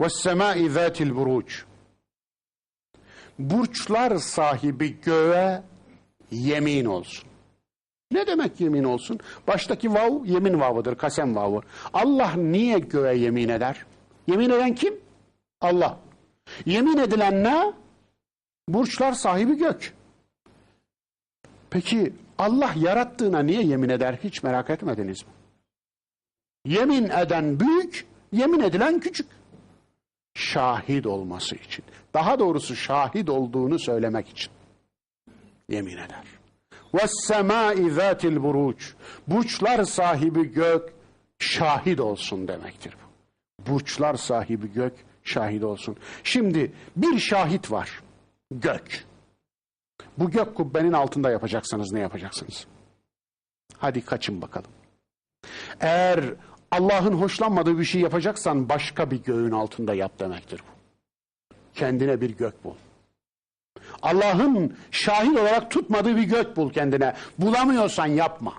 Ve semai zatil buruç. Burçlar sahibi göğe yemin olsun. Ne demek yemin olsun? Baştaki vav yemin vavıdır, kasem vavı. Allah niye göğe yemin eder? Yemin eden kim? Allah. Yemin edilen ne? Burçlar sahibi gök. Peki Allah yarattığına niye yemin eder hiç merak etmediniz mi? Yemin eden büyük, yemin edilen küçük şahit olması için. Daha doğrusu şahit olduğunu söylemek için yemin eder. Ve semai zatil buruç. Burçlar sahibi gök şahit olsun demektir bu. Burçlar sahibi gök şahit olsun. Şimdi bir şahit var. Gök. Bu gök kubbenin altında yapacaksanız ne yapacaksınız? Hadi kaçın bakalım. Eğer Allah'ın hoşlanmadığı bir şey yapacaksan başka bir göğün altında yap demektir bu. Kendine bir gök bul. Allah'ın şahit olarak tutmadığı bir gök bul kendine. Bulamıyorsan yapma.